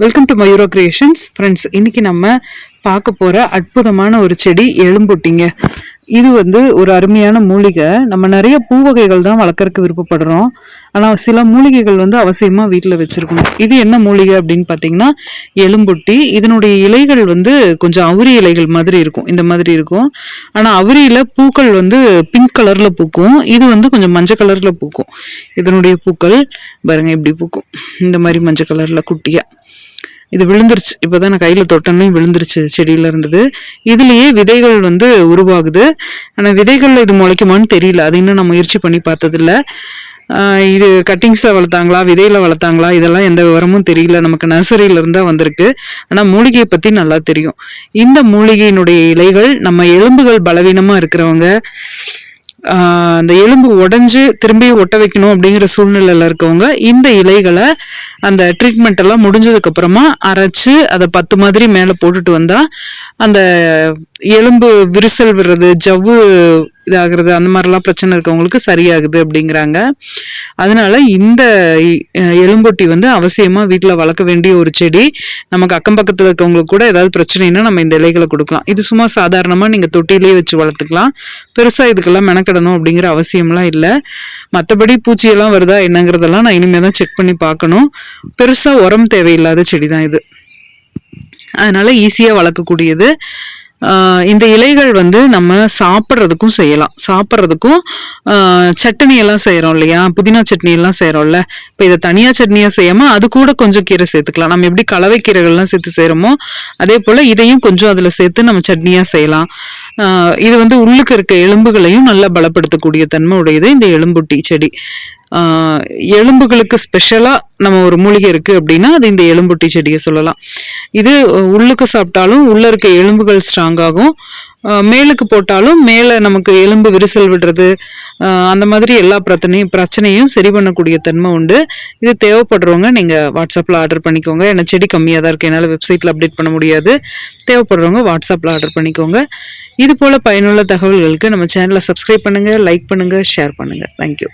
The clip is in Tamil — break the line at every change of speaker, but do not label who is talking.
Welcome to Mayuro creations friends இன்னைக்கு நம்ம பார்க்க போற அற்புதமான ஒரு செடி எலும்புட்டிங்க. இது வந்து ஒரு அருமையான மூலிகை. நம்ம நிறைய பூ வகைகள் தான் வளர்க்கறதுக்கு விருப்பப்படுறோம். ஆனால் சில மூலிகைகள் வந்து அவசியமாக வீட்டில் வச்சுருக்கணும். இது என்ன மூலிகை அப்படின்னு பார்த்தீங்கன்னா எலும்புட்டி. இதனுடைய இலைகள் வந்து கொஞ்சம் அவுரி இலைகள் மாதிரி இருக்கும். இந்த மாதிரி இருக்கும். ஆனால் அவுரியில் பூக்கள் வந்து பிங்க் கலரில் பூக்கும். இது வந்து கொஞ்சம் மஞ்சள் கலரில் பூக்கும். இதனுடைய பூக்கள் பாருங்க இப்படி பூக்கும். இந்த மாதிரி மஞ்சள் கலரில் குட்டியாக இது விழுந்துருச்சு. இப்போ தான் நான் கையில் தொட்டனே விழுந்துருச்சு செடியில் இருந்தது. இதுலேயே விதைகள் வந்து உருவாகுது. ஆனால் விதைகளில் இது முளைக்குமான்னு தெரியல. அது இன்னும் நான் முயற்சி பண்ணி பார்த்ததில்ல. இது கட்டிங்ஸில் வளர்த்தாங்களா விதையில் வளர்த்தாங்களா இதெல்லாம் எந்த விவரமும் தெரியல. நமக்கு நர்சரியில இருந்தா வந்திருக்கு. ஆனால் மூலிகையை பற்றி நல்லா தெரியும். இந்த மூலிகையினுடைய இலைகள் நம்ம எலும்புகள் பலவீனமாக இருக்கிறவங்க அந்த எலும்பு உடைஞ்சு திரும்பி ஒட்ட வைக்கணும் அப்படிங்கிற சூழ்நிலையில இருக்கவங்க இந்த இலைகளை அந்த ட்ரீட்மெண்ட் எல்லாம் முடிஞ்சதுக்கு அப்புறமா அரைச்சு அதை பத்து மாதிரி மேலே போட்டுட்டு வந்தா அந்த எலும்பு விரிசல் விடுறது ஜவ்வு இதாகிறது அந்த மாதிரிலாம் பிரச்சனை இருக்கவங்களுக்கு சரியாகுது அப்படிங்கிறாங்க. அதனால இந்த எலும்பொட்டி வந்து அவசியமாக வீட்டில் வளர்க்க வேண்டிய ஒரு செடி நமக்கு அக்கம் பக்கத்தில் இருக்கவங்களுக்கு கூட ஏதாவது பிரச்சனைனா நம்ம இந்த இலைகளை கொடுக்கலாம். இது சும்மா சாதாரணமாக நீங்கள் தொட்டிலேயே வச்சு வளர்த்துக்கலாம். பெருசாக இதுக்கெல்லாம் மெனக்கிடணும் அப்படிங்கிற அவசியம்லாம் இல்லை. மற்றபடி பூச்சியெல்லாம் வருதா என்னங்கிறதெல்லாம் நான் இனிமேல் தான் செக் பண்ணி பார்க்கணும். பெருசாக உரம் தேவையில்லாத செடி தான் இது. அதனால ஈஸியாக வளர்க்கக்கூடியது. இந்த இலைகள் வந்து நம்ம சாப்பிட்றதுக்கும் செய்யலாம். சாப்பிட்றதுக்கும் சட்னி எல்லாம் செய்கிறோம் இல்லையா? புதினா சட்னி எல்லாம் செய்கிறோம்ல இப்போ இதை தனியாக சட்னியாக செய்யாமல் அது கூட கொஞ்சம் கீரை சேர்த்துக்கலாம். நம்ம எப்படி கலவை கீரைகள்லாம் சேர்த்து செய்கிறோமோ அதே போல் இதையும் கொஞ்சம் அதில் சேர்த்து நம்ம சட்னியாக செய்யலாம். இது வந்து உள்ளுக்கு இருக்க எலும்புகளையும் நல்லா பலப்படுத்தக்கூடிய தன்மை உடையது இந்த எலும்புட்டி செடி. எலும்புகளுக்கு ஸ்பெஷலாக நம்ம ஒரு மூலிகை இருக்குது அப்படின்னா அது இந்த எலும்புட்டி செடியை சொல்லலாம். இது உள்ளுக்கு சாப்பிட்டாலும் உள்ளே இருக்க எலும்புகள் ஸ்ட்ராங்காகும் மேலுக்கு போட்டாலும் மேலே நமக்கு எலும்பு விரிசல் விடுறது அந்த மாதிரி எல்லா பிரச்சனையும் பிரச்சனையும் சரி பண்ணக்கூடிய தன்மை உண்டு. இது தேவைப்படுறவங்க நீங்கள் வாட்ஸ்அப்பில் ஆர்டர் பண்ணிக்கோங்க. ஏன்னா செடி கம்மியாக தான் இருக்குது என்னால் வெப்சைட்டில் அப்டேட் பண்ண முடியாது. தேவைப்படுறவங்க வாட்ஸ்அப்பில் ஆர்டர் பண்ணிக்கோங்க. இது போல் பயனுள்ள தகவல்களுக்கு நம்ம சேனலை சப்ஸ்கிரைப் பண்ணுங்கள் லைக் பண்ணுங்கள் ஷேர் பண்ணுங்கள் தேங்க்யூ